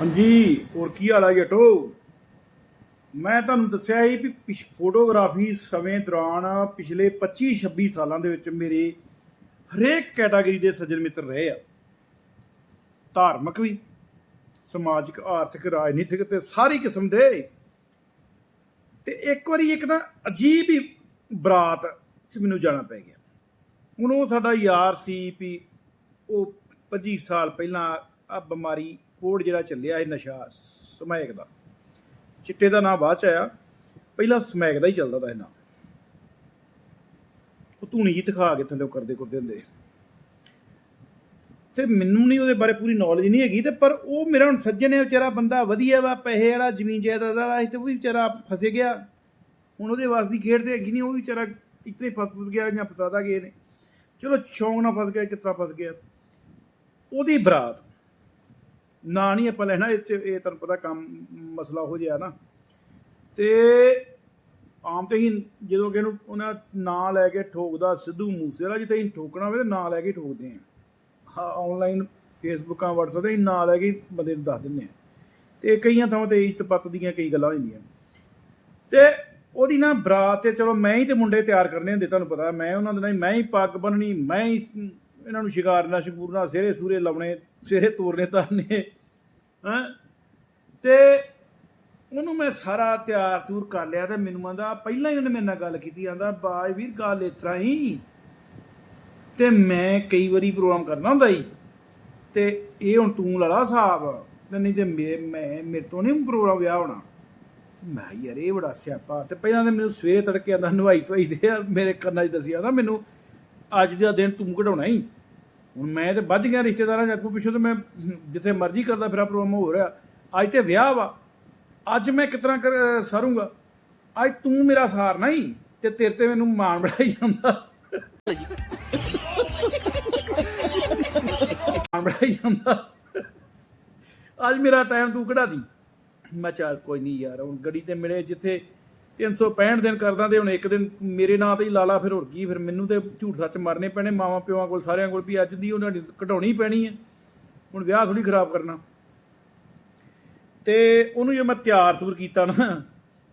ਹਾਂਜੀ, ਹੋਰ ਕੀ ਹਾਲ ਆ ਜਟੋ? ਮੈਂ ਤੁਹਾਨੂੰ ਦੱਸਿਆ ਸੀ ਵੀ ਪਿਛ- ਫੋਟੋਗ੍ਰਾਫੀ ਸਮੇਂ ਦੌਰਾਨ ਪਿਛਲੇ 25 26 ਸਾਲਾਂ ਦੇ ਵਿੱਚ ਮੇਰੇ ਹਰੇਕ ਕੈਟਾਗਰੀ ਦੇ ਸੱਜਣ ਮਿੱਤਰ ਰਹੇ ਆ। ਧਾਰਮਿਕ ਵੀ, ਸਮਾਜਿਕ, ਆਰਥਿਕ, ਰਾਜਨੀਤਿਕ ਤੇ ਸਾਰੀ ਕਿਸਮ ਦੇ। ਤੇ ਇੱਕ ਵਾਰੀ ਇੱਕ ਨਾ ਅਜੀਬ ਹੀ ਬਰਾਤ ਚ ਮੈਨੂੰ ਜਾਣਾ ਪੈ ਗਿਆ। ਹੁਣ ਉਹ ਸਾਡਾ ਯਾਰ ਸੀ ਵੀ ਉਹ 25 ਸਾਲ ਪਹਿਲਾਂ ਆ ਬਿਮਾਰੀ ਕੋਡ ਜਿਹੜਾ ਚੱਲਿਆ ਇਹ ਨਸ਼ਾ ਸਮੈਕ ਦਾ। ਚਿੱਟੇ ਦਾ ਨਾਂ ਬਾਅਦ ਚ ਆਇਆ। ਪਹਿਲਾਂ ਸਮੈਕ ਦਾ ਹੀ ਚੱਲਦਾ ਤਾ ਇਹ ਨਾਂ। ਉਹ ਧੂਣੀ ਜੀ ਦਿਖਾ ਕੇ ਥੱਲੇ ਕਰਦੇ ਕਰਦੇ ਹੁੰਦੇ। ਤੇ ਮੈਨੂੰ ਨਹੀਂ ਉਹਦੇ ਬਾਰੇ ਪੂਰੀ ਨੌਲੇਜ ਨਹੀਂ ਹੈਗੀ ਤੇ ਪਰ ਉਹ ਮੇਰਾ ਹੁਣ ਸੱਜਣ ਹੈ, ਵਿਚਾਰਾ ਬੰਦਾ ਵਧੀਆ ਵਾ, ਪੈਸੇ ਵਾਲਾ, ਜ਼ਮੀਨ ਜਾਇਦਾਦ ਵਾਲਾ ਸੀ ਤੇ ਉਹ ਵੀ ਵਿਚਾਰਾ ਫਸੇ ਗਿਆ। ਹੁਣ ਉਹਦੇ ਵਾਸ ਦੀ ਖੇਡ ਤੇ ਹੈਗੀ ਨਹੀਂ ਉਹ ਵੀ ਵਿਚਾਰਾ ਇਤਨੇ ਫਸ ਫਸ ਗਿਆ ਜਾਂ ਫਸਾਦਾ ਗਏ ਨੇ ਚਲੋ ਸ਼ੌਂਕ ਨਾਲ ਫਸ ਗਿਆ ਕਿਤਨਾ ਫਸ ਗਿਆ। ਉਹਦੀ ਬਰਾਤ। ਨਾ ਨਹੀਂ ਆਪਾਂ ਲੈਣਾ, ਇਹ 'ਚ- ਇਹ ਤੁਹਾਨੂੰ ਪਤਾ ਕੰਮ ਮਸਲਾ ਹੋ ਜਿਆ ਨਾ। ਤੇ ਆਮ ਤੇ ਹੀ ਜਦੋਂ ਕਿ ਇਹਨੂੰ ਉਹਨਾਂ ਨਾਂ ਲੈ ਕੇ ਠੋਕਦਾ ਸਿੱਧੂ ਮੂਸੇਵਾਲਾ, ਜਿੱਥੇ ਹੀ ਠੋਕਣਾ ਹੋਵੇ ਤੇ ਨਾਂ ਲੈ ਕੇ ਠੋਕਦੇ ਆ ਹਾਂ ਆਨਲਾਈਨ ਫੇਸਬੁੱਕਾਂ WhatsApp ਤੇ ਹੀ ਨਾਂ ਲੈ ਕੇ ਬੰਦੇ ਨੂੰ ਦੱਸ ਦਿੰਦੇ ਆ ਤੇ ਕਈਆਂ ਥਾਵਾਂ ਤੇ ਇੱਜ਼ਤ ਪੱਤ ਦੀਆਂ ਕਈ ਗੱਲਾਂ ਹੋ ਜਾਂਦੀਆਂ। ਤੇ ਉਹਦੀ ਨਾ ਬਰਾਤ ਤੇ ਚਲੋ ਮੈਂ ਹੀ ਤੇ ਮੁੰਡੇ ਤਿਆਰ ਕਰਨੇ ਹੁੰਦੇ, ਤੁਹਾਨੂੰ ਪਤਾ, ਮੈਂ ਉਹਨਾਂ ਦੇ ਨਾਲ, ਮੈਂ ਹੀ ਪੱਗ ਬੰਨਣੀ ਮੈਂ ਹੀ ਇਹਨਾਂ ਨੂੰ ਸ਼ਿਕਾਰਨਾ ਸ਼ਕੂਰਨਾ ਸਿਹਰੇ ਸੂਰੇ ਲਾਉਣੇ, ਸਿਹਰੇ ਤੋਰਨੇ, ਤਾਰਨੇ। ਤੇ ਉਹਨੂੰ ਮੈਂ ਸਾਰਾ ਤਿਆਰ ਤੂਰ ਕਰ ਲਿਆ ਤੇ ਮੈਨੂੰ ਆਂਦਾ, ਪਹਿਲਾਂ ਹੀ ਉਹਨੇ ਮੇਰੇ ਨਾਲ ਗੱਲ ਕੀਤੀ, ਆਂਦਾ ਬਾਈ ਵੀਰ, ਗੱਲ ਇਸ ਤਰ੍ਹਾਂ ਹੀ। ਤੇ ਮੈਂ ਕਈ ਵਾਰੀ ਪ੍ਰੋਗਰਾਮ ਕਰਨਾ ਹੁੰਦਾ ਹੀ ਤੇ ਇਹ ਹੁਣ ਤੂੰ ਲੜਾ ਸਾਹਿਬ ਹਿਸਾਬ, ਤੇ ਨਹੀਂ ਤੇ ਮੇ- ਮੈਂ, ਮੇਰੇ ਤੋਂ ਨਹੀਂ ਪ੍ਰੋਗਰਾਮ ਵਿਆਹ ਹੋਣਾ। ਮੈਂ ਕਿਹਾ, ਯਾਰ, ਇਹ ਬੜਾ ਸਿਆਪਾ। ਤੇ ਪਹਿਲਾਂ ਤਾਂ ਮੈਨੂੰ ਸਵੇਰੇ ਤੜਕੇ ਆਂਦਾ ਨਵਾਈ ਧਵਾਈ ਦੇ ਆ। ਮੇਰੇ ਕੰਨਾਂ 'ਚ ਦੱਸਿਆ ਆਂਦਾ ਮੈਨੂੰ, ਅੱਜ ਦਾ ਦਿਨ ਤੂੰ ਕਢਾਉਣਾ ਹੀ ਹੁਣ ਮੈਂ ਤੇ ਵੱਧ ਗਿਆ ਰਿਸ਼ਤੇਦਾਰਾਂ ਜਾਂ ਪਿੱਛੋਂ ਤੇ ਮੈਂ ਜਿੱਥੇ ਮਰਜ਼ੀ ਕਰਦਾ ਫਿਰਾਂ, ਪ੍ਰੋਗਰਾਮ ਹੋ ਰਿਹਾ। ਅੱਜ ਤੇ ਵਿਆਹ ਵਾ। ਅੱਜ ਮੈਂ ਕਿਤਨਾ ਕਰ ਸਰੂੰਗਾ। ਅੱਜ ਤੂੰ ਮੇਰਾ ਸਾਰ ਨਹੀਂ ਤੇ ਤੇਰੇ ਤੇ ਮੈਨੂੰ ਮਾਣ ਬਣਾਈ ਜਾਂਦਾ। ਮਾਣ ਬੜਾਈ ਜਾਂਦਾ। ਅੱਜ ਮੇਰਾ ਟਾਈਮ ਤੂੰ ਕਢਾ ਦੀ। ਮੈਂ ਚੱਲ ਕੋਈ ਨਹੀਂ ਯਾਰ, ਹੁਣ ਗੜੀ ਤੇ ਮਿਲੇ ਜਿੱਥੇ 365 ਦਿਨ ਕਰਦਾ ਤੇ ਹੁਣ ਇੱਕ ਦਿਨ ਮੇਰੇ ਨਾਂ ਤੇ ਹੀ ਲਾ ਫਿਰ ਹੋਰ ਕੀ, ਫਿਰ ਮੈਨੂੰ ਤੇ ਝੂਠ ਸੱਚ ਮਰਨੇ ਪੈਣੇ, ਮਾਵਾਂ ਪਿਓਾਂ ਕੋਲ ਸਾਰਿਆਂ ਕੋਲ ਵੀ ਅੱਜ ਦੀ ਉਹਨਾਂ ਦੀ ਘਟਾਉਣੀ ਪੈਣੀ ਹੈ। ਹੁਣ ਵਿਆਹ ਥੋੜੀ ਖਰਾਬ ਕਰਨਾ। ਤੇ ਉਹਨੂੰ ਜੇ ਮੈਂ ਤਿਆਰ ਤੁਰ ਕੀਤਾ ਨਾ,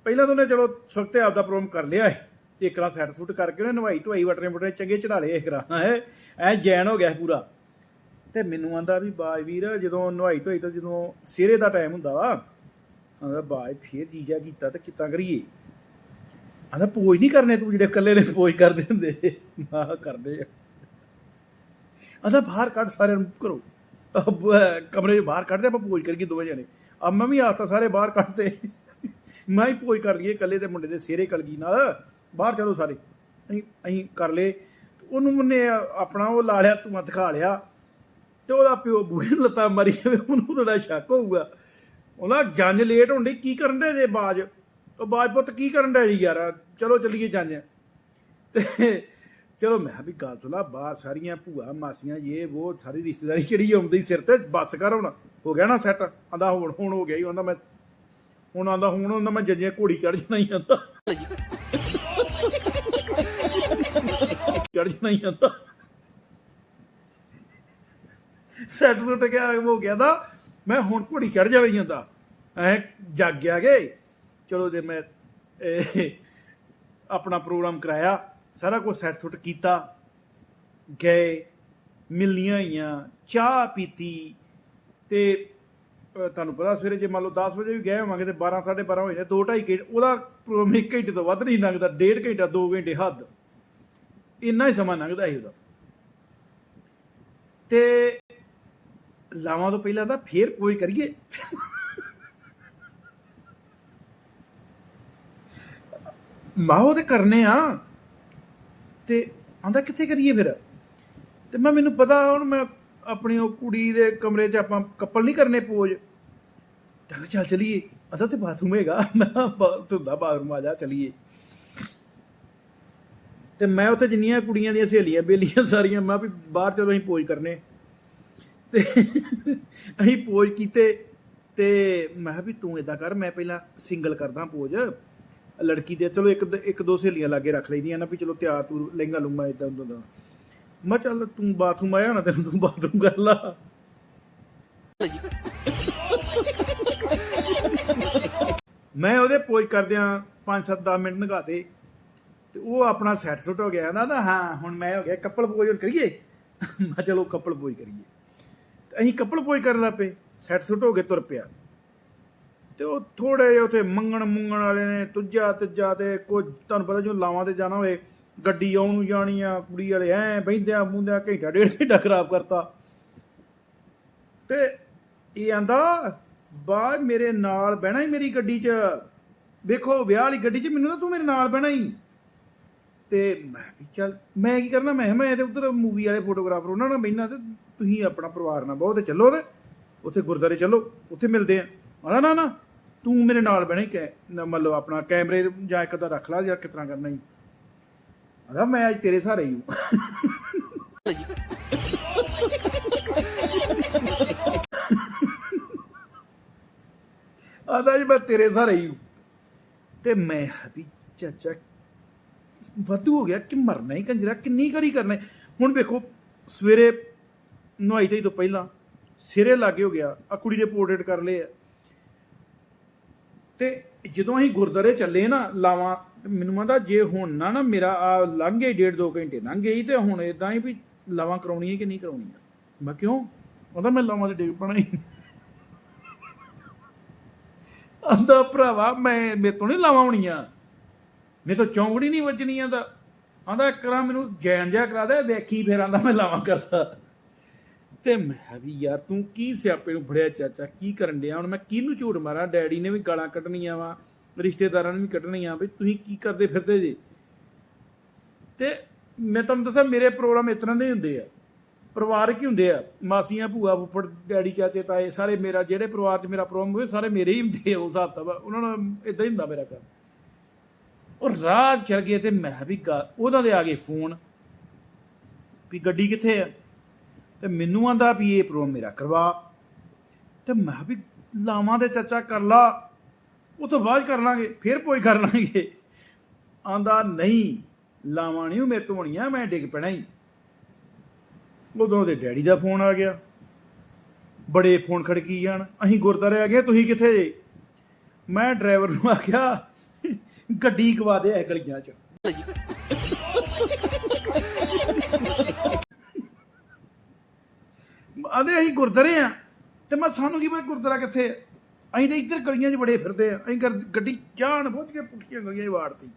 ਪਹਿਲਾਂ ਤਾਂ ਉਹਨੇ ਚਲੋ ਸਖਤੇ ਆਪਦਾ ਪ੍ਰੋਗਰਾਮ ਕਰ ਲਿਆ ਹੈ। ਇੱਕ ਨਾਲ ਸੈੱਟ ਸੁੱਟ ਕਰਕੇ ਉਹਨੇ ਨਵਾਈ ਧਵਾਈ ਵਟਰੇ ਵਟਰੇ ਚੰਗੇ ਚੜਾ ਲਏ ਇਸ ਕਰਾ। ਐ ਜੈਨ ਹੋ ਗਿਆ ਪੂਰਾ। ਤੇ ਮੈਨੂੰ ਆਂਦਾ ਵੀ, ਬਾਜ ਵੀਰ, ਜਦੋਂ ਨਵਾਈ ਧਵਾਈ ਤੋਂ ਜਦੋਂ ਸਿਰੇ ਦਾ ਟਾਈਮ ਹੁੰਦਾ ਵਾ, ਆਂਦਾ ਬਾਜ ਫੇਰ ਜੀਜਾ ਕੀਤਾ ਤੇ ਕਿੱਦਾਂ ਕਰੀਏ? ਆਂਦਾ ਪੋਜ ਨਹੀਂ ਕਰਨੇ ਤੂੰ ਜਿਹੜੇ ਇਕੱਲੇ ਨੇ ਪੋਜ ਕਰਦੇ ਹੁੰਦੇ? ਮਾ ਕਰਦੇ ਆ। ਆਂਦਾ, ਬਾਹਰ ਕੱਢ ਸਾਰਿਆਂ ਨੂੰ ਕਰੋ ਕਮਰੇ 'ਚ ਬਾਹਰ ਕੱਢਦੇ, ਆਪਾਂ ਪੋਜ ਕਰੀਏ ਦੋਵੇਂ ਜਣੇ। ਆ ਮੈਂ ਵੀ ਆਤਾ ਸਾਰੇ ਬਾਹਰ ਕੱਢਤੇ। ਮੈਂ ਹੀ ਪੋਜ ਕਰ ਲਈਏ ਇਕੱਲੇ ਦੇ ਮੁੰਡੇ ਦੇ ਸਿਰੇ ਕਲਗੀ ਨਾਲ। ਬਾਹਰ ਚਲੋ ਸਾਰੇ। ਅਸੀਂ ਅਸੀਂ ਕਰ ਲਏ। ਉਹਨੂੰ ਉਹਨੇ ਆਪਣਾ ਉਹ ਲਾ ਲਿਆ, ਧੂੰਆਂ ਦਿਖਾ ਲਿਆ। ਤੇ ਉਹਦਾ ਪਿਓ ਬੂਹੇ ਨੂੰ ਲੱਤਾਂ ਮਾਰੀ ਜਾਵੇ, ਉਹਨੂੰ ਥੋੜਾ ਸ਼ੱਕ ਹੋਊਗਾ। ਉਹਦਾ ਜੰਜ ਲੇਟ ਹੁੰਦੀ ਕੀ ਕਰਨ ਦੇ ਜੇ ਬਾਜ? ਉਹ ਬਾਜ ਪੁੱਤ ਕੀ ਕਰਨ ਦੇ ਜੀ ਯਾਰ? ਚਲੋ ਚੱਲੀਏ ਜਾਂਦੇ ਜੰਜ ਤੇ ਚਲੋ ਮੈਂ ਕਿਹਾ ਵੀ ਗੱਲ ਸੁਣਾ ਬਾਹਰ ਸਾਰੀਆਂ ਭੂਆ ਮਾਸੀਆਂ ਇਹ ਉਹ ਸਾਰੀ ਰਿਸ਼ਤੇਦਾਰੀ ਕਿਹੜੀ ਆਉਂਦੀ ਸਿਰ ਤੇ ਬੱਸ ਕਰ ਹੁਣ। ਹੋ ਗਿਆ ਨਾ ਸੈੱਟ ਆਂਦਾ ਹੁਣ ਹੁਣ ਹੋ ਗਿਆ ਹੀ ਆਂਦਾ ਮੈਂ, ਹੁਣ ਆਂਦਾ ਹੁਣ, ਆਂਦਾ ਮੈਂ ਜੰਜੇ ਘੋੜੀ ਚੜ ਜਾਣਾ ਹੀ ਆਂਦਾ। ਚੜ ਜਾਣਾ ਹੀ ਆਂਦਾ। ਸੈੱਟ ਸੁੱਟ ਕੇ ਆ, ਹੋ ਗਿਆ ਦਾ ਮੈਂ ਹੁਣ ਘੋੜੀ ਚੜ ਜਾਣਾ ਹੀ ਆਂਦਾ। ਐ ਜਾਗ ਗਿਆ ਕੇ। ਚਲੋ ਜੇ ਮੈਂ ਆਪਣਾ ਪ੍ਰੋਗਰਾਮ ਕਰਾਇਆ, ਸਾਰਾ ਕੁਝ ਸੈੱਟ ਸੁੱਟ ਕੀਤਾ, ਗਏ ਮਿਲਨੀਆਂ ਹੋਈਆਂ ਚਾਹ ਪੀਤੀ, ਤੇ ਤੁਹਾਨੂੰ ਪਤਾ ਸਵੇਰੇ ਜੇ ਮੰਨ ਲਓ 10 ਵਜੇ ਵੀ ਗਏ ਹੋਵਾਂਗੇ ਤੇ 12 12:30 ਹੋਏ ਨੇ 2 2.5 ਘੰਟੇ, ਉਹਦਾ ਪ੍ਰੋਗਰਾਮ ਇੱਕ ਘੰਟੇ ਤੋਂ ਵੱਧ ਨਹੀਂ ਲੰਘਦਾ, ਡੇਢ ਘੰਟਾ 2 ਘੰਟੇ ਹੱਦ। ਇੰਨਾ ਹੀ ਸਮਾਂ ਲੰਘਦਾ ਸੀ ਉਹਦਾ। ਤੇ ਲਾਵਾਂ ਤੋਂ ਪਹਿਲਾਂ ਤਾਂ ਫੇਰ ਕੋਈ ਕਰੀਏ। ਮਾਹੋ ਤੇ ਕਰਨੇ ਆ ਤੇ ਆਂਦਾ ਕਿੱਥੇ ਕਰੀਏ ਫਿਰ? ਤੇ ਮੈਂ ਮੈਨੂੰ ਪਤਾ ਹੁਣ ਮੈਂ ਆਪਣੀ ਉਹ ਕੁੜੀ ਦੇ ਕਮਰੇ 'ਚ ਆਪਾਂ ਕੱਪਲ ਨਹੀਂ ਕਰਨੇ ਪੋਜ। ਤਾਂ ਚੱਲ ਚਲੀਏ ਆਂਦਾ ਤੇ ਬਾਥਰੂਮ ਹੈਗਾ ਮੈਂ ਤੁੰਦਾ ਬਾਥਰੂਮ ਆ ਜਾ, ਚਲੀਏ। ਤੇ ਮੈਂ ਉੱਥੇ ਜਿੰਨੀਆਂ ਕੁੜੀਆਂ ਦੀਆਂ ਸਹੇਲੀਆਂ ਬੇਲੀਆਂ ਸਾਰੀਆਂ, ਮੈਂ ਵੀ ਬਾਹਰ ਚਲੋ ਅਸੀਂ ਪੋਜ ਕਰਨੇ। ਤੇ ਅਸੀਂ ਪੋਜ ਕੀਤੇ ਤੇ ਮੈਂ ਕਿਹਾ ਵੀ ਤੂੰ ਇਦਾਂ ਕਰ, ਮੈਂ ਪਹਿਲਾਂ ਸਿੰਗਲ ਕਰਦਾ ਪੋਜ। ਲੜਕੀ ਦੇ, ਚਲੋ ਇੱਕ ਇੱਕ ਦੋ ਸਹੇਲੀਆਂ ਲਾਗੇ ਰੱਖ ਲਈਦੀਆਂ ਨਾ ਵੀ ਚਲੋ ਤਿਆਰ ਤੂੰ ਲਹਿੰਗਾ ਲੂੰਗਾ ਇਦਾਂ ਉਦਾਂ ਦਾ। ਮੈਂ ਕਿਹਾ ਚੱਲ ਤੂੰ ਬਾਥਰੂਮ ਆਇਆ ਨਾ, ਤੈਨੂੰ ਤੂੰ ਬਾਥਰੂਮ ਕਰ ਲਾ। ਮੈਂ ਉਹਦੇ ਪੋਜ ਕਰਦਿਆਂ 5-7 10 ਮਿੰਟ ਨਗਾਤੇ ਤੇ ਉਹ ਆਪਣਾ ਸੈੱਟ ਸੁੱਟ ਹੋ ਗਿਆ, ਕਹਿੰਦਾ ਤਾਂ ਹਾਂ, ਹੁਣ ਮੈਂ ਹੋ ਗਿਆ ਕੱਪਲ ਪੋਜ ਹੁਣ ਕਰੀਏ? ਮੈਂ ਕਿਹਾ ਚਲੋ ਕੱਪਲ ਪੋਜ ਕਰੀਏ। ਤੇ ਅਸੀਂ ਕੱਪਲ ਪੋਜ ਕਰਨ ਲੱਗ ਪਏ, ਸੈੱਟ ਸੁੱਟ ਹੋ ਕੇ ਤੁਰ ਪਿਆ। ਤੇ ਉਹ ਥੋੜੇ ਜਿਹੇ ਉਥੇ ਮੰਗਣ ਮੁੰਗਣ ਵਾਲੇ ਨੇ, ਤੁੱਜਾ ਤੱਜਾ ਤੇ ਕੁਝ ਤੁਹਾਨੂੰ ਪਤਾ ਜੋ ਲਾਵਾਂ ਤੇ ਜਾਣਾ ਹੋਵੇ, ਗੱਡੀ ਆਉਣ ਨੂੰ ਜਾਣੀ ਆ, ਕੁੜੀ ਵਾਲੇ ਐ ਬੈਂਦਿਆਂ ਮੁੰਦਿਆਂ ਘੰਟਾ ਡੇਢ ਘੰਟਾ ਖਰਾਬ ਕਰਤਾ। ਤੇ ਇਹ ਆਂਦਾ ਬਾ ਮੇਰੇ ਨਾਲ ਬਹਿਣਾ ਹੀ ਮੇਰੀ ਗੱਡੀ 'ਚ। ਵੇਖੋ, ਵਿਆਹ ਵਾਲੀ ਗੱਡੀ 'ਚ ਮੈਨੂੰ ਨਾ ਤੂੰ ਮੇਰੇ ਨਾਲ ਬਹਿਣਾ ਹੀ ਤੇ ਮੈਂ ਵੀ ਚੱਲ, ਮੈਂ ਕੀ ਕਰਨਾ, ਮੈਂ ਕਿਹਾ ਮੈਂ ਤੇ ਉਧਰ ਮੂਵੀ ਵਾਲੇ ਫੋਟੋਗ੍ਰਾਫਰ ਉਹਨਾਂ ਨਾਲ ਬਹਿਣਾ ਤੇ ਤੁਸੀਂ ਆਪਣਾ ਪਰਿਵਾਰ ਨਾਲ ਬਹੁਤ ਚੱਲੋ ਤੇ ਉੱਥੇ ਗੁਰਦਾਰੇ ਚੱਲੋ, ਉੱਥੇ ਮਿਲਦੇ ਆ। ਆਹ ਨਾ ਨਾ, ਤੂੰ ਮੇਰੇ ਨਾਲ ਬਹਿਣਾ ਹੀ ਕੈ ਮਤਲਬ ਆਪਣਾ ਕੈਮਰੇ ਜਾਂ ਇੱਕ ਤਾਂ ਰੱਖ ਲਾ, ਜਾਂ ਕਿਸ ਤਰ੍ਹਾਂ ਕਰਨਾ ਹੀ। ਆਦਾ, ਮੈਂ ਅੱਜ ਤੇਰੇ ਸਹਾਰੇ ਹੀ ਹੂੰ। ਆਦਾ ਜੀ, ਮੈਂ ਤੇਰੇ ਸਹਾਰੇ ਹੀ ਹੂੰ। ਤੇ ਮੈਂ ਵੀ, ਚਾਚਾ, ਵਾਧੂ ਹੋ ਗਿਆ ਕਿ ਮਰਨਾ ਹੀ ਕੰਜਰਾ, ਕਿੰਨੀ ਕਰੀ ਕਰਨਾ ਹੁਣ ਵੇਖੋ, ਸਵੇਰੇ ਨਹਾਈ ਧੋਈ ਤੋਂ ਪਹਿਲਾਂ ਸਿਰੇ ਲਾਗੇ ਹੋ ਗਿਆ ਆ ਕੁੜੀ ਨੇ ਪੋਰਟਰੇਟ ਕਰ ਲਏ ਆ। ਤੇ ਜਦੋਂ ਅਸੀਂ ਗੁਰਦਾਰੇ ਚੱਲੇ ਨਾ, ਲਾਵਾਂ, ਮੈਨੂੰ ਆਂਦਾ ਜੇ ਹੁਣ ਨਾ ਨਾ ਮੇਰਾ ਆ ਲੰਘ ਗਏ ਡੇਢ ਦੋ ਘੰਟੇ ਲੰਘ ਗਈ, ਤੇ ਹੁਣ ਇਦਾਂ ਹੀ ਵੀ ਲਾਵਾਂ ਕਰਾਉਣੀ ਹੈ ਕਿ ਨਹੀਂ ਕਰਾਉਣੀ ਮੈਂ ਕਿਉਂ? ਉਹਦਾ ਮੈਂ ਲਾਵਾਂ ਦੇ ਡੇਢ ਪਣਾ ਹੀ। ਆਂਦਾ, ਭਰਾਵਾ, ਮੈਂ, ਮੇਰੇ ਤੋਂ ਨਹੀਂ ਲਾਵਾਂ ਹੋਣੀਆਂ ਮੇਰੇ ਤੋਂ ਚੌਂਕੜੀ ਨਹੀਂ ਵੱਜਣੀ ਆਂਦਾ ਆਂਦਾ ਕਰਾਂ ਮੈਨੂੰ ਜੈਨ ਜਿਹਾ ਕਰਾ ਦੇ, ਵੇਖੀ ਫੇਰ ਆਂਦਾ ਮੈਂ ਲਾਵਾਂ ਕਰਦਾ। ਤੇ ਮੈਂ ਵੀ ਯਾਰ ਤੂੰ ਕੀ ਸਿਆਪੇ ਨੂੰ ਫੜਿਆ ਚਾਚਾ, ਕੀ ਕਰਨ ਡਿਆ? ਹੁਣ ਮੈਂ ਕਿਹਨੂੰ ਝੂਠ ਮਾਰਾਂ? ਡੈਡੀ ਨੇ ਵੀ ਗਾਲਾਂ ਕੱਢਣੀਆਂ ਵਾ, ਰਿਸ਼ਤੇਦਾਰਾਂ ਨੇ ਵੀ ਕੱਢਣੀਆਂ। ਵੀ ਤੁਸੀਂ ਕੀ ਕਰਦੇ ਫਿਰਦੇ ਜੇ? ਤੇ ਮੈਂ ਤੁਹਾਨੂੰ ਦੱਸਾਂ, ਮੇਰੇ ਪ੍ਰੋਗਰਾਮ ਇਸ ਤਰ੍ਹਾਂ ਦੇ ਹੁੰਦੇ ਆ। ਪਰਿਵਾਰਕ ਹੀ ਹੁੰਦੇ ਆ। ਮਾਸੀਆਂ, ਭੂਆ, ਫੁੱਫੜ, ਡੈਡੀ, ਚਾਚੇ, ਤਾਏ, ਸਾਰੇ ਮੇਰਾ, ਜਿਹੜੇ ਪਰਿਵਾਰ 'ਚ ਮੇਰਾ ਪ੍ਰੋਗਰਾਮ ਹੋਵੇ, ਸਾਰੇ ਮੇਰੇ ਹੀ ਹੁੰਦੇ ਆ, ਉਸ ਹਿਸਾਬ ਦਾ ਉਹਨਾਂ ਨਾਲ ਇਦਾਂ ਹੀ ਹੁੰਦਾ ਮੇਰਾ ਕੰਮ। ਉਹ ਰਾਹ 'ਚ ਚਲ ਗਏ ਤੇ ਮੈਂ ਵੀ ਗਾ- ਉਹਨਾਂ ਦੇ ਆ ਗਏ ਫੋਨ ਵੀ ਗੱਡੀ ਕਿੱਥੇ ਆ? ਤੇ ਮੈਨੂੰ ਆਂਦਾ ਵੀ ਇਹ ਪ੍ਰੋਗਰਾਮ ਮੇਰਾ ਕਰਵਾ। ਤੇ ਮੈਂ ਵੀ ਲਾਵਾਂ ਦੇ ਚਾਚਾ ਕਰ ਲਾ, ਉਹ ਤੋਂ ਬਾਅਦ ਕਰ ਲਾਂਗੇ, ਫਿਰ ਕੋਈ ਕਰ ਲਾਂਗੇ। ਆਂਦਾ, ਨਹੀਂ, ਲਾਵਾਂ ਨਹੀਂ ਮੇਰੇ ਤੋਂ ਹੋਣੀਆਂ, ਮੈਂ ਡਿੱਗ ਪੈਣਾ ਹੀ ਉਦੋਂ ਦੇ ਡੈਡੀ ਦਾ ਫੋਨ ਆ ਗਿਆ। ਬੜੇ ਫੋਨ ਖੜਕੀ ਜਾਣ। ਅਸੀਂ ਗੁਰਦਾਰੇ ਆ ਗਏ, ਤੁਸੀਂ ਕਿੱਥੇ ਜੇ? ਮੈਂ ਡਰਾਈਵਰ ਨੂੰ ਆਖਿਆ, ਗੱਡੀ ਗਵਾ ਦੇ ਇਹ ਗਲੀਆਂ 'ਚ। ਆਂਦੇ ਅਸੀਂ ਗੁਰਦਾਰੇ ਆ ਤੇ ਮੈਂ ਸਾਨੂੰ ਕੀ ਪਤਾ ਗੁਰਦਾਰਾ ਕਿੱਥੇ ਆ? ਅਸੀਂ ਤਾਂ ਇੱਧਰ ਗਲੀਆਂ 'ਚ ਬੜੇ ਫਿਰਦੇ ਆ। ਅਸੀਂ ਗੱਡੀ ਜਾਣ ਬੁੱਝ ਕੇ ਪੁੱਠੀਆਂ ਗਲੀਆਂ 'ਚ ਵਾੜਤੀ।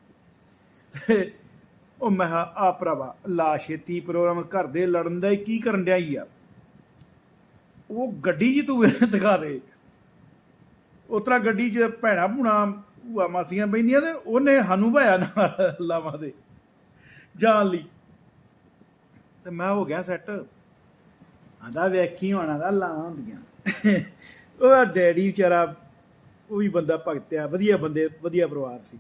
ਉਹ ਮੈਂ ਆ ਭਰਾਵਾ, ਲਾ ਛੇਤੀ ਪ੍ਰੋਗਰਾਮ ਘਰ ਦੇ ਲੜਨ ਦਾ ਕੀ ਕਰਨ ਡਿਆ ਈ ਆ? ਉਹ ਗੱਡੀ ਜੀ ਤੂੰ ਦਿਖਾ ਦੇ। ਉਤਰਾ ਗੱਡੀ 'ਚ ਭੈਣਾ ਭੂਣਾ ਭੂਆ ਮਾਸੀਆਂ ਬੈਂਦੀਆਂ ਤੇ ਉਹਨੇ ਸਾਨੂੰ ਭਾਇਆ ਨਾਲ ਲਾਵਾਂ ਦੇ ਜਾਣ ਲਈ। ਤੇ ਮੈਂ ਹੋ ਗਿਆ ਸੈੱਟ। ਆਂਦਾ ਵੇਖੀ ਹੋਣਾ ਦਾ ਲਾਵਾਂ ਹੁੰਦੀਆਂ। ਉਹ ਡੈਡੀ ਵਿਚਾਰਾ, ਉਹ ਵੀ ਬੰਦਾ ਭਗਤਿਆ, ਵਧੀਆ ਬੰਦੇ, ਵਧੀਆ ਪਰਿਵਾਰ ਸੀ।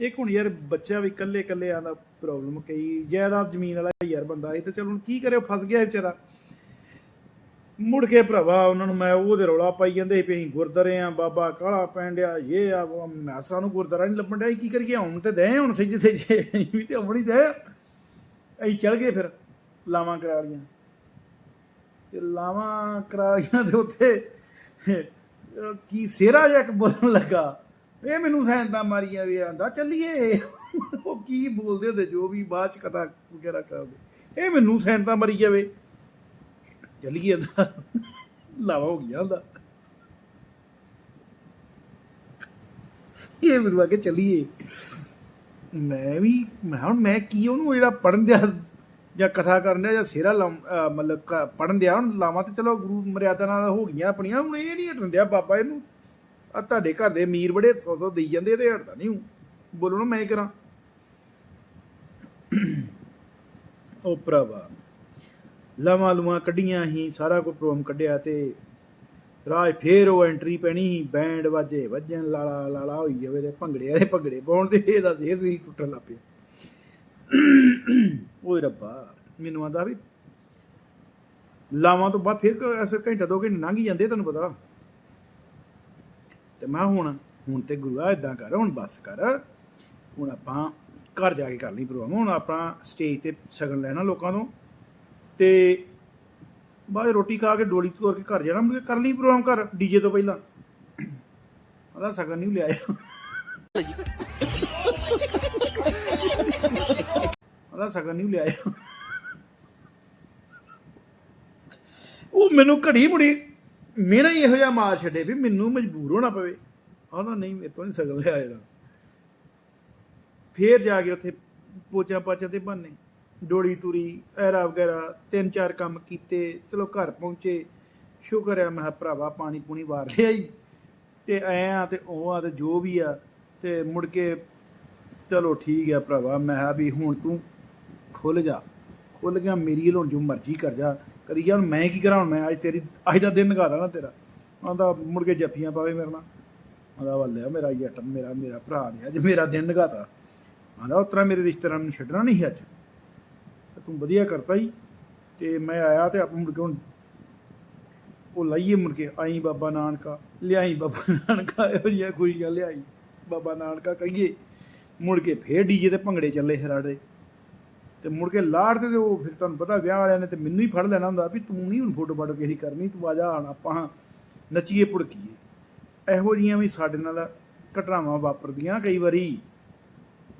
ਇੱਕ ਹੁਣ ਯਾਰ ਬੱਚਾ ਵੀ ਇਕੱਲੇ ਇਕੱਲੇ ਆਂਦਾ ਪ੍ਰੋਬਲਮ ਕਈ, ਜਾਇਦਾਦ ਜ਼ਮੀਨ ਵਾਲਾ ਯਾਰ ਬੰਦਾ ਇਹ ਤੇ ਚਲ ਹੁਣ ਕੀ ਕਰੇ, ਉਹ ਫਸ ਗਿਆ ਵਿਚਾਰਾ। ਮੁੜ ਕੇ ਭਰਾਵਾ ਉਹਨਾਂ ਨੂੰ ਮੈਂ ਉਹਦੇ ਰੌਲਾ ਪਾਈ ਜਾਂਦੇ ਵੀ ਅਸੀਂ ਗੁਰਦਾਰੇ ਆ, ਬਾਬਾ ਕਾਲਾ ਪੈਣ ਡਿਆ, ਇਹ ਆ ਮੈਂ ਸਾਨੂੰ ਗੁਰਦਾਰਾ ਨਹੀਂ ਲੱਭਣ ਡਿਆ ਕੀ ਕਰੀਏ, ਹੁਣ ਤੇ ਦੇ ਹੁਣ ਸੱਜੇ ਸੱਜੇ ਅਸੀਂ ਵੀ ਤੇ ਆਉਣੀ ਦੇ ਅਸੀਂ ਚੱਲ ਗਏ ਫਿਰ, ਲਾਵਾਂ ਕਰਾ ਲੀਆਂ ਲਾਵਾਂ ਕਰਾ ਲੀਆਂ ਤੇ ਉੱਥੇ, ਕੀ ਸੇਰਾ ਜਿਹਾ ਇੱਕ ਬੋਲਣ ਲੱਗਾ। ਇਹ ਮੈਨੂੰ ਸੈਂਦਾ ਮਾਰੀਆਂ ਵੀ ਆਂਦਾ, ਚੱਲੀਏ। ਉਹ ਕੀ ਬੋਲਦੇ ਹੁੰਦੇ, ਜੋ ਵੀ ਬਾਅਦ ਚ ਕਥਾ ਵਗੈਰਾ ਕਰਦੇ। ਇਹ ਮੈਨੂੰ ਸੈਂਦਾ ਮਰੀ ਜਾਵੇ। ਚੱਲੀਏ ਦਾ ਲਾਵਾ ਹੋ ਗਿਆ ਹੁੰਦਾ ਇਹ ਮੈਨੂੰ ਆ ਕੇ ਚੱਲੀਏ। ਮੈਂ ਵੀ, ਮੈਂ ਹੁਣ ਮੈਂ ਕੀ ਉਹਨੂੰ ਜਿਹੜਾ ਪੜਨ ਦਿਆ ਜਾਂ ਕਥਾ ਕਰਨ ਦਿਆ ਜਾਂ ਸਿਰਾ ਮਤਲਬ ਪੜਨ ਦਿਆ ਹੁਣ ਲਾਵਾਂ ਤੇ ਚਲੋ ਗੁਰੂ ਮਰਿਆਦਾ ਨਾਲ ਹੋ ਗਈਆਂ ਆਪਣੀਆਂ, ਹੁਣ ਇਹ ਨਹੀਂ ਹਟਣ ਦਿਆ ਬਾਬਾ ਇਹਨੂੰ। ਆ ਤੁਹਾਡੇ ਘਰ ਦੇ ਅਮੀਰ ਬੜੇ ਸੌ ਸੌ ਦੇਈ ਜਾਂਦੇ ਤੇ ਹਟਦਾ ਨਹੀਂ ਬੋਲੋ ਨਾ ਮੈਂ ਕਰਾਂ। ਉਹ ਭਰਾਵਾ, ਲਵਾਂ ਲੂਆਂ ਕੱਢੀਆਂ ਹੀ ਸਾਰਾ ਕੁਝ ਪ੍ਰੋਗਰਾਮ ਕੱਢਿਆ ਤੇ ਰਾਜ ਫੇਰ ਉਹ ਐਂਟਰੀ ਪੈਣੀ ਸੀ, ਬੈਂਡ ਵਾਜੇ ਵੱਜਣ, ਲਾਲਾ ਲਾਲਾ ਹੋਈ ਜਾਵੇ ਤੇ ਭੰਗੜੇ ਵਾਲੇ ਭੰਗੜੇ ਪਾਉਣ ਦੇ ਇਹਦਾ ਸਿਰ ਸੀ ਟੁੱਟਣ ਲੱਗ ਪਿਆ। ਓਏ ਰੱਬਾ, ਮੈਨੂੰ ਆਂਦਾ ਵੀ ਲਾਵਾਂ ਤੋਂ ਬਾਅਦ ਫਿਰ ਐਸੇ ਘੰਟਾ ਦੋ ਘੰਟੇ ਲੰਘ ਜਾਂਦੇ ਤੁਹਾਨੂੰ ਪਤਾ। ਤੇ ਮੈਂ ਹੁਣ ਹੁਣ ਤੇ ਗੁਰੂਆ ਇਦਾਂ ਕਰ, ਹੁਣ ਬਸ ਕਰ। ਹੁਣ ਆਪਾਂ ਘਰ ਜਾ ਕੇ ਕਰ ਲਈ ਪ੍ਰੋਗਰਾਮ, ਹੁਣ ਆਪਾਂ ਸਟੇਜ ਤੇ ਸ਼ਗਨ ਲੈਣਾ ਲੋਕਾਂ ਤੋਂ। ਤੇ ਬਾਅਦ ਰੋਟੀ ਖਾ ਕੇ ਡੋਲੀ ਤੋਰ ਕੇ ਘਰ ਜਾਣਾ, ਮੁੜ ਕਰ ਲਈ ਪ੍ਰੋਗਰਾਮ ਕਰ ਡੀਜੇ ਤੋਂ ਪਹਿਲਾਂ। ਉਹਦਾ ਸਗਨ ਨਹੀਂ ਲਿਆਇਆ। ਉਹਦਾ ਸਗਨ ਨਹੀਂ ਲਿਆਇਆ। ਉਹ ਮੈਨੂੰ ਘੜੀ ਮੁੜੀ, ਮੇਰਾ ਹੀ ਇਹੋ ਜਿਹਾ ਮਾਰ ਛੱਡੇ ਵੀ ਮੈਨੂੰ ਮਜਬੂਰ ਹੋਣਾ ਪਵੇ। ਆਹਦਾ ਨਹੀਂ, ਮੇਰੇ ਤੋਂ ਨਹੀਂ ਸਗਨ ਲਿਆ ਜਾਣਾ ਫੇਰ ਜਾ ਕੇ ਉੱਥੇ ਪੋਚਾ ਪਾਚਾ ਤੇ ਬੰਨੇ ਡੋਲੀ ਤੁਰੀ ਐਰਾ ਵਗੈਰਾ, ਤਿੰਨ ਚਾਰ ਕੰਮ ਕੀਤੇ, ਚਲੋ ਘਰ ਪਹੁੰਚੇ। ਸ਼ੁਕਰ ਹੈ ਮੈਂ ਕਿਹਾ ਭਰਾਵਾ, ਪਾਣੀ ਪੂਣੀ ਵਾਰ ਲਿਆ ਹੀ ਤੇ ਐ ਆ ਤੇ ਉਹ ਆ ਤੇ ਜੋ ਵੀ ਆ, ਤੇ ਮੁੜ ਕੇ ਚਲੋ ਠੀਕ ਆ ਭਰਾਵਾ, ਮੈਂ ਕਿਹਾ ਵੀ ਹੁਣ ਤੂੰ ਖੁੱਲ ਜਾ, ਖੁੱਲ ਗਿਆ, ਮੇਰੀ ਹੁਣ ਜੋ ਮਰਜ਼ੀ ਕਰ ਜਾ, ਕਰੀ ਜਾ, ਹੁਣ ਮੈਂ ਕੀ ਕਰਾਂ, ਹੁਣ ਮੈਂ ਅੱਜ ਤੇਰੀ, ਅੱਜ ਦਾ ਦਿਨ ਨਗਾਦਾ ਨਾ ਤੇਰਾ। ਆਂਦਾ ਮੁੜ ਕੇ ਜੱਫੀਆਂ ਪਾਵੇ ਮੇਰੇ ਨਾਲ। ਆਂਦਾ ਵੱਲਿਆ ਮੇਰਾ ਜੱਟ, ਮੇਰਾ ਮੇਰਾ ਭਰਾ ਨੇ ਅੱਜ ਮੇਰਾ ਦਿਨ ਨਗਾਤਾ ਆਂਦਾ ਉਤਰਾ ਮੇਰੇ ਰਿਸ਼ਤੇਦਾਰਾਂ ਨੂੰ ਛੱਡਣਾ ਨਹੀਂ ਸੀ ਅੱਜ। ਤੂੰ ਵਧੀਆ ਕਰਤਾ ਹੀ ਤੇ ਮੈਂ ਆਇਆ ਤੇ ਆਪ ਮੁੜ ਕੇ ਹੁਣ ਉਹ ਲਾਈਏ ਮੁੜ ਕੇ, ਆਈ ਬਾਬਾ ਨਾਨਕਾ, ਲਿਆਈ ਬਾਬਾ ਨਾਨਕਾ, ਇਹੋ ਜਿਹੀਆਂ ਖੁਸ਼ੀਆਂ ਲਿਆਈ। ਬਾਬਾ ਨਾਨਕਾ ਕਹੀਏ, ਮੁੜ ਕੇ ਫੇਰ ਡੀਜੇ ਤੇ ਭੰਗੜੇ ਚੱਲੇ ਹਰਾੜੇ। ਤੇ ਮੁੜ ਕੇ ਲਾੜ ਤੇ ਉਹ ਫਿਰ ਤੁਹਾਨੂੰ ਪਤਾ ਵਿਆਹ ਵਾਲਿਆਂ ਨੇ ਤੇ ਮੈਨੂੰ ਹੀ ਫੜ ਲੈਣਾ ਹੁੰਦਾ ਵੀ ਤੂੰ ਨਹੀਂ ਹੁਣ ਫੋਟੋ ਫਾਟੋ ਕਿਸੇ ਕਰਨੀ, ਤੂੰ ਆ ਜਾ, ਹੁਣ ਆਪਾਂ ਨੱਚੀਏ ਪੁੜਕੀਏ ਇਹੋ ਜੀਆਂ ਵੀ ਸਾਡੇ ਨਾਲ ਘਟਨਾਵਾਂ ਵਾਪਰਦੀਆਂ ਕਈ ਵਾਰੀ।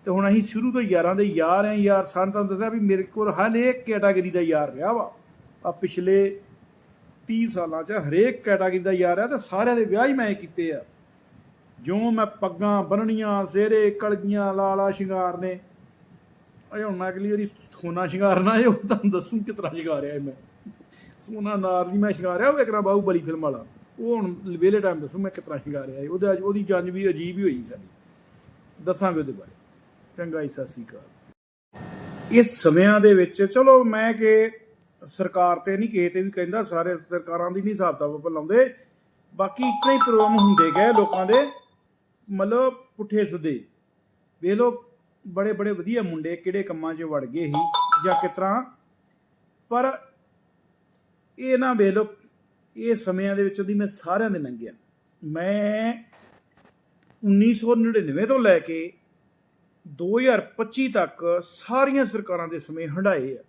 ਤੇ ਹੁਣ ਅਸੀਂ ਸ਼ੁਰੂ ਤੋਂ ਯਾਰਾਂ ਦੇ ਯਾਰ ਆਂ ਯਾਰ ਸਾਨੂੰ ਤਾਂ ਦੱਸਿਆ ਵੀ ਮੇਰੇ ਕੋਲ ਹਰੇਕ ਕੈਟਾਗਰੀ ਦਾ ਯਾਰ ਰਿਹਾ ਵਾ। ਆ ਪਿਛਲੇ 30 ਸਾਲਾਂ 'ਚ ਹਰੇਕ ਕੈਟਾਗਰੀ ਦਾ ਯਾਰ ਆ ਤੇ ਸਾਰਿਆਂ ਦੇ ਵਿਆਹ ਹੀ ਮੈਂ ਕੀਤੇ ਆ। ਜਿਉਂ ਮੈਂ ਪੱਗਾਂ ਬੰਨਣੀਆਂ, ਸਿਹਰੇ, ਕਲਗੀਆਂ, ਲਾਲਾ, ਸ਼ਿੰਗਾਰ ਨੇ ਅਜੇ ਹੁਣ ਮੈਂ ਅਗਲੀ ਵਾਰੀ ਸੋਨਾ ਸ਼ਿੰਗਾਰਨਾ ਹੈ ਉਹ ਤੁਹਾਨੂੰ ਦੱਸੂ ਕਿਤਨਾ ਸ਼ਿੰਗਾਰਿਆ ਮੈਂ। ਸੋਨਾ ਨਾਰ ਦੀ ਮੈਂ ਸ਼ਿੰਗਾਰਿਆ ਉਹ ਇੱਕ ਬਾਹੂ ਬਲੀ ਫਿਲਮ ਵਾਲਾ। ਉਹ ਹੁਣ ਵੇਲੇ ਟਾਈਮ ਦੱਸੂ ਮੈਂ ਕਿਤਨਾ ਸ਼ਿੰਗਾਰਿਆ ਉਹਦੇ ਉਹਦੀ ਜੰਜ ਵੀ ਅਜੀਬ ਹੀ ਹੋਈ ਸਾਡੀ। ਦੱਸਾਂਗੇ ਉਹਦੇ ਬਾਰੇ। ਚੰਗਾ ਜੀ, ਸਤਿ ਸ੍ਰੀ ਅਕਾਲ। ਇਸ ਸਮਿਆਂ ਦੇ ਵਿੱਚ ਚਲੋ ਮੈਂ ਕਿ ਸਰਕਾਰ ਤੇ ਨਹੀਂ, ਕਿਸੇ ਤੇ ਵੀ ਕਹਿੰਦਾ, ਸਾਰੇ ਸਰਕਾਰਾਂ ਦੀ ਨਹੀਂ ਹਿਸਾਬ ਕਿਤਾਬ ਲਾਉਂਦੇ। ਬਾਕੀ ਇਤਨੇ ਹੀ ਪ੍ਰੋਗਰਾਮ ਹੁੰਦੇ ਗਏ ਲੋਕਾਂ ਦੇ। ਮਤਲਬ ਪੁੱਠੇ ਸਿੱਧੇ ਵੇਖ ਲੋ ਬੜੇ ਬੜੇ ਵਧੀਆ ਮੁੰਡੇ ਕਿਹੜੇ ਕੰਮਾਂ 'ਚ ਵੜ ਗਏ ਸੀ ਜਾਂ ਕਿਸ ਤਰ੍ਹਾਂ। ਪਰ ਇਹ ਨਾ ਵੇਖ ਲੋ ਇਹ ਸਮਿਆਂ ਦੇ ਵਿੱਚ ਦੀ ਮੈਂ ਸਾਰਿਆਂ ਦੇ ਲੰਘਿਆ ਮੈਂ 1999 ਤੋਂ ਲੈ ਕੇ 2025 ਤੱਕ ਸਾਰੀਆਂ ਸਰਕਾਰਾਂ ਦੇ ਸਮੇਂ ਹੰਡਾਏ ਆ।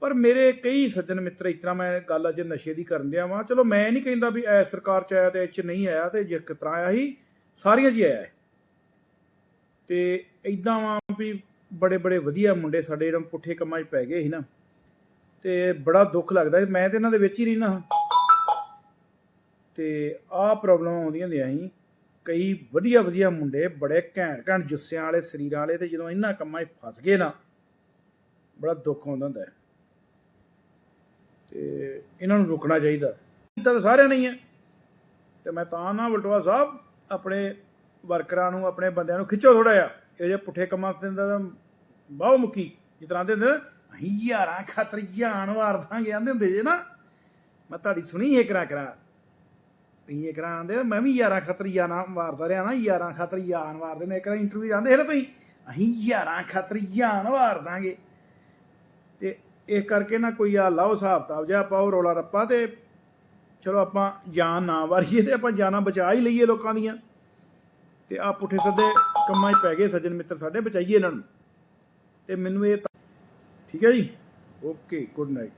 ਪਰ ਮੇਰੇ ਕਈ ਸੱਜਣ ਮਿੱਤਰ ਇਸ ਤਰ੍ਹਾਂ ਮੈਂ ਗੱਲ ਅੱਜ ਨਸ਼ੇ ਦੀ ਕਰਨ ਦਿਆ ਵਾਂ। ਚਲੋ ਮੈਂ ਨਹੀਂ ਕਹਿੰਦਾ ਵੀ ਐ ਸਰਕਾਰ ਚ ਆਇਆ ਤੇ ਇਹ ਚ ਨਹੀਂ ਆਇਆ ਤੇ ਜੇ ਕਿਸ ਤਰ੍ਹਾਂ ਆਇਆ ਸੀ, ਸਾਰੀਆਂ 'ਚ ਹੀ ਆਇਆ ਹੈ। ਤੇ ਇਦਾਂ ਵਾ ਵੀ ਬੜੇ ਬੜੇ ਵਧੀਆ ਮੁੰਡੇ ਸਾਡੇ ਜਿਹੜੇ ਪੁੱਠੇ ਕੰਮਾਂ 'ਚ ਪੈ ਗਏ ਸੀ ਨਾ। ਤੇ ਬੜਾ ਦੁੱਖ ਲੱਗਦਾ ਮੈਂ ਤੇ ਇਹਨਾਂ ਦੇ ਵਿੱਚ ਹੀ ਰਹਿਣਾ ਹਾਂ। ਤੇ ਆਹ ਪ੍ਰੋਬਲਮ ਆਉਂਦੀਆਂ ਹੁੰਦੀਆਂ ਸੀ ਕਈ ਵਧੀਆ ਵਧੀਆ ਮੁੰਡੇ, ਬੜੇ ਘੈਂਟ ਘੈਂਟ ਜੁੱਸਿਆਂ ਵਾਲੇ, ਸਰੀਰਾਂ ਵਾਲੇ ਤੇ ਜਦੋਂ ਇਹਨਾਂ ਕੰਮਾਂ 'ਚ ਫਸ ਗਏ ਨਾ, ਬੜਾ ਦੁੱਖ ਆਉਂਦਾ ਹੁੰਦਾ ਹੈ। ਤੇ ਇਹਨਾਂ ਨੂੰ ਰੁਕਣਾ ਚਾਹੀਦਾ। ਕੀਤਾ ਤਾਂ ਸਾਰਿਆਂ ਨੇ ਹੈ ਤੇ ਮੈਂ ਤਾਂ ਨਾ ਬਲਟਵਾ ਸਾਹਿਬ, ਆਪਣੇ ਵਰਕਰਾਂ ਨੂੰ, ਆਪਣੇ ਬੰਦਿਆਂ ਨੂੰ ਖਿੱਚੋ ਥੋੜਾ ਜਿਹਾ। ਇਹ ਜੇ ਪੁੱਠੇ ਕੰਮਾਂ ਤੇ ਦਾ ਬਾਹੂ ਮੁੱਕੀ। ਜਿਸ ਤਰ੍ਹਾਂ ਦੇ ਹੁੰਦੇ ਨਾ ਅਸੀਂ ਯਾਰਾਂ ਖਾਤਰ ਜਾਨ ਵਾਰ ਦਾਂਗੇ, ਆਂਦੇ ਹੁੰਦੇ ਜੇ ਨਾ। ਮੈਂ ਤੁਹਾਡੀ ਸੁਣੀ ਇਹ ਕਰਾ ਕਰਾ। ਤੁਸੀਂ ਇਹ ਕਰਾ ਆਂਦੇ ਮੈਂ ਵੀ ਯਾਰਾਂ ਖਾਤਰ ਯਾਰਾਂ ਮਾਰਦਾ ਰਿਹਾ ਨਾ ਯਾਰਾਂ ਖਾਤਰ ਯਾਨ ਵਾਰਦੇ ਨੇ ਇੱਕ ਇੰਟਰਵਿਊ ਜਾਂਦੇ ਹੈ ਨਾ ਤੁਸੀਂ, ਅਸੀਂ ਯਾਰਾਂ ਖਾਤਰ ਜਾਨ ਵਾਰ ਦਾਂਗੇ। ਤੇ ਇਸ ਕਰਕੇ ਨਾ ਕੋਈ ਆ, ਲਾਓ ਹਿਸਾਬ ਤਾਬ ਜਿਹਾ ਪਾਓ ਰੋਲਾ ਰੱਪਾ ਤੇ। ਚਲੋ ਆਪਾਂ ਜਾਨ ਨਾ ਵਾਰੀਏ ਤੇ ਆਪਾਂ ਜਾਨਾਂ ਬਚਾ ਹੀ ਲਈਏ ਲੋਕਾਂ ਦੀਆਂ। ਤੇ ਆ ਪੁੱਠੇ ਸੱਦੇ ਕੰਮਾਂ 'ਚ ਪੈ ਗਏ ਸੱਜਣ ਮਿੱਤਰ, ਸਾਡੇ ਬਚਾਈਏ ਇਹਨਾਂ ਨੂੰ। ਤੇ ਮੈਨੂੰ ਇਹ ਠੀਕ ਹੈ ਜੀ? Okay good night